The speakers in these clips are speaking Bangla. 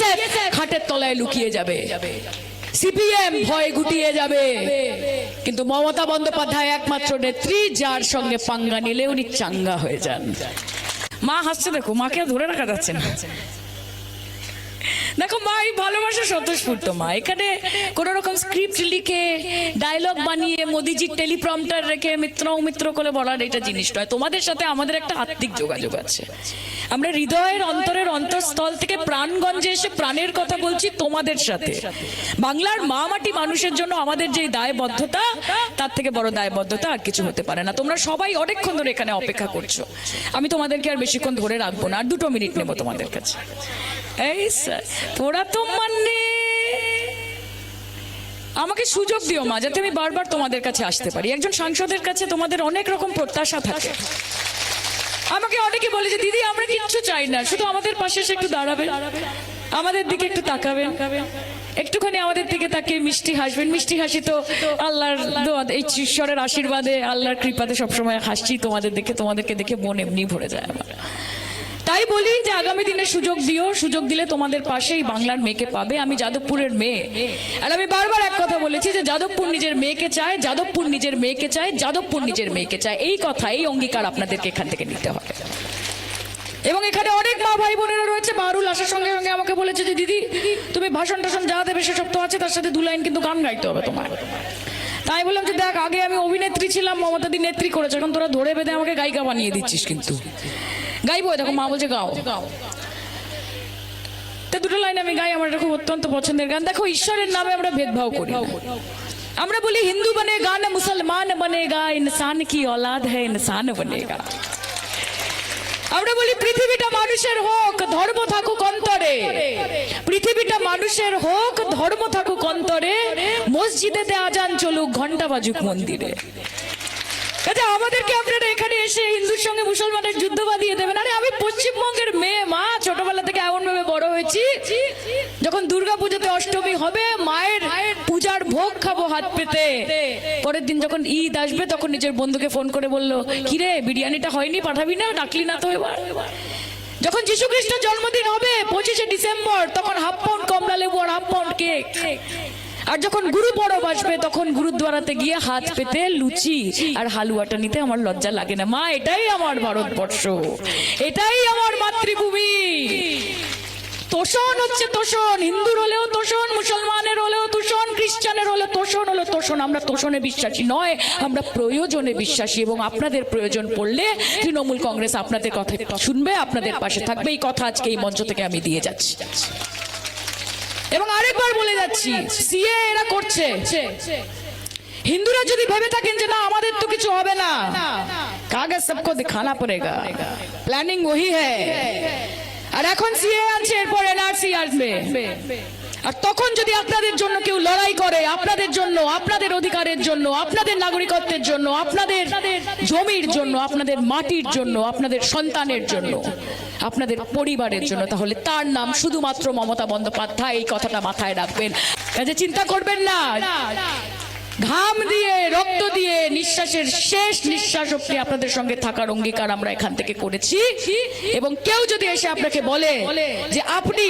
আইএসএফ খাটের তলায় লুকিয়ে যাবে। সিপিএম ভয় গুটিয়ে যাবে। কিন্তু মমতা বন্দ্যোপাধ্যায় একমাত্র নেত্রী, যার সঙ্গে পাঙ্গা নিলে উনি চাঙ্গা হয়ে যান। মা হাসছে, দেখো, মাকে ধরে রাখা যাচ্ছে না। দেখো মা ভালোবাসা স্বতঃস্ফূর্ত, মা। এখানে কোন রকম স্ক্রিপ্ট লিখে ডায়লগ বানিয়ে মোদিজির টেলিপ্রম্পটার রেখে মিত্র মিত্র করে বলার এটা জিনিস নয়। তোমাদের সাথে আমাদের একটা আত্মিক যোগাযোগ আছে। আমরা হৃদয়ের অন্তরের অন্তঃস্থল থেকে প্রাণগঞ্জে এসে প্রাণের কথা বলছি তোমাদের সাথে। বাংলার মা মাটি মানুষের জন্য আমাদের যে দায়বদ্ধতা, তার থেকে বড় দায়বদ্ধতা আর কিছু হতে পারে না। তোমরা সবাই অনেকক্ষণ ধরে এখানে অপেক্ষা করছ। আমি তোমাদেরকে আর বেশিক্ষণ ধরে রাখব না। আর দুটো মিনিট নেব তোমাদের কাছে। এই স্যার তোরা আমাকে সুযোগ দিও মা, যাতে আমি বারবার তোমাদের কাছে আসতে পারি। একজন সাংসদের কাছে তোমাদের অনেক রকম প্রত্যাশা থাকে। আমাকে অনেকে বলে যে, দিদি, আমরা কিচ্ছু চাই না, শুধু আমাদের পাশে এসে একটু দাঁড়াবে আমাদের দিকে একটু তাকাবেন। একটুখানি আমাদের দিকে তাকিয়ে মিষ্টি হাসবেন। মিষ্টি হাসি তো আল্লাহর এই ঈশ্বরের আশীর্বাদে, আল্লাহর কৃপাতে সবসময় হাসছি। তোমাদের দেখে, তোমাদেরকে দেখে মন এমনি ভরে যায় আমার। তাই বলি যে আগামী দিনে সুযোগ দিও, সুযোগ দিলে তোমাদের পাশেই বাংলার মেয়েকে পাবে। আমি যাদবপুরের মেয়ে। আর আমি বারবার এক কথা বলেছি যে যাদবপুর নিজের মেয়েকে চায়, যাদবপুর নিজের মেয়েকে চায়, যাদবপুর নিজের মেয়েকে চায়। এই কথা, এই অঙ্গীকার আপনাদেরকে এখান থেকে নিতে হবে। এবং এখানে অনেক মা ভাই বোনেরা রয়েছে। বারুল আসার সঙ্গে সঙ্গে আমাকে বলেছে যে, দিদি, তুমি ভাষণ টাষণ যা দেবে সেসব তো আছে, তার সাথে দু লাইন কিন্তু গান গাইতে হবে তোমার তাই বললাম যে, দেখ, আগে আমি অভিনেত্রী ছিলাম মমতা দি নেত্রী করেছে। এখন তোরা ধরে বেঁধে আমাকে গায়িকা বানিয়ে দিচ্ছিস কিন্তু। গাইবো দেখো মা বলছে গাও তো দুটো লাইন আমি গাই আমার এটা খুব অত্যন্ত পছন্দের গান দেখো ঈশ্বরের নামে আমরা ভেদভাব করি না। আমরা বলি হিন্দু বনেগা না মুসলমান বনেগা ইনসান কি औलाद है इंसान बनेगा আমরা বলি পৃথিবীটা মানুষের হোক ধর্ম থাকুক অন্তরে পৃথিবীটা মানুষের হোক ধর্ম থাকুক অন্তরে মসজিদেতে আজান চলুক ঘন্টা বাজুক মন্দিরে আচ্ছা আমাদেরকে আপনারা এখানে এসে হিন্দুর সঙ্গে মুসলমানের যুদ্ধ বাঁধিয়ে দেবেন। আরে, আমি পশ্চিমবঙ্গের মেয়ে, মা, ছোটবেলা থেকে এমন ভাবে বড় হয়েছি, যখন দুর্গা পুজোতে অষ্টমী হবে, মায়ের পূজার ভোগ খাব হাত পেতে। পরের দিন যখন ঈদ আসবে, তখন নিজের বন্ধুকে ফোন করে বলল, কিরে, বিরিয়ানিটা হয়নি, পাঠাবি না? ডাকলি না তো এবার। যখন যীশু খ্রিস্টের জন্মদিন হবে, পঁচিশে ডিসেম্বর, তখন হাফ পাউন্ড কমলা লেবু আর হাফ পাউন্ড কেক। আর যখন গুরু পরব আসবে, তখন গুরুদ্বারাতে গিয়ে হাত পেতে লুচি আর হালুয়াটা নিতে আমার লজ্জা লাগে না। মা, এটাই আমার ভারতবর্ষ। এটাই আমার মাতৃভূমি। তোষণ হচ্ছে তোষণ। হিন্দুর হলেও তোষণ, মুসলমানের হলেও তোষণ, খ্রিস্টানের হলেও তোষণ হলো তোষণ। আমরা তোষণে বিশ্বাসী নয়, আমরা প্রয়োজনে বিশ্বাসী এবং আপনাদের প্রয়োজন পড়লে তৃণমূল কংগ্রেস আপনাদের কথা শুনবে, আপনাদের পাশে থাকবে। এই কথা আজকে এই মঞ্চ থেকে আমি দিয়ে যাচ্ছি। এবং আরেকবার বলে যাচ্ছি, সিএ এরা করছে। হিন্দুরা যদি ভেবে থাকেন যে না, আমাদের তো কিছু হবে না, কাগজ সবকো দিখানা পড়েগা। প্ল্যানিং হ্যায়। আর এখন সিএ আছে, এরপর এনআরসি আসবে। আর তখন যদি আপনাদের জন্য কেউ লড়াই করে, আপনাদের জন্য, আপনাদের অধিকারের জন্য, আপনাদের নাগরিকত্বের জন্য, আপনাদের জমির জন্য, আপনাদের মাটির জন্য, আপনাদের সন্তানের জন্য আপনাদের পরিবারের জন্য তাহলে তার নাম শুধুমাত্র মমতা বন্দ্যোপাধ্যায় এই কথাটা মাথায় রাখবেন কাজে চিন্তা করবেন না ঘাম দিয়ে রক্ত দিয়ে নিঃশ্বাসের শেষ নিঃশ্বাস অব্দি আপনাদের সঙ্গে থাকার অঙ্গীকার আমরা এখান থেকে করেছি এবং কেউ যদি এসে আপনাকে বলে যে আপনি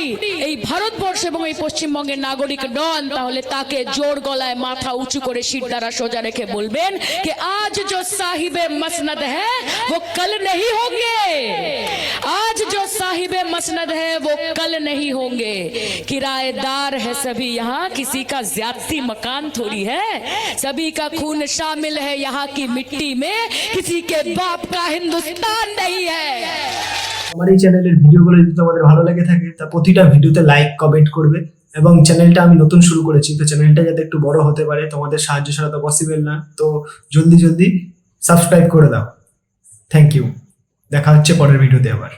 এই ভারতবর্ষ এবং এই পশ্চিমবঙ্গের নাগরিক নন তাহলে তাকে জোর গলায় মাথা উঁচু করে শির দ্বারা সোজা রেখে বলবেন कि आज जो साहिब मसनद है वो कल नहीं होंगे आज जो साहिब मसनद है वो कल नहीं होंगे किराएदार है सभी यहाँ किसी का ज्यादती मकान थोड़ी है सभी का खून शामिल है यहाँ की मिट्टी में किसी के बाप का हिंदुस्तान नहीं है আমার এই চ্যানেলের ভিডিওগুলো যদি তোমাদের ভালো লেগে থাকে তা প্রতিটা ভিডিওতে লাইক কমেন্ট করবে এবং চ্যানেলটা আমি নতুন শুরু করেছি তো চ্যানেলটা যাতে একটু বড় হতে পারে তোমাদের সাহায্য ছাড়া তো পসিবল না তো জলদি জলদি সাবস্ক্রাইব করে দাও থ্যাংক ইউ দেখা হচ্ছে পরের ভিডিওতে আবার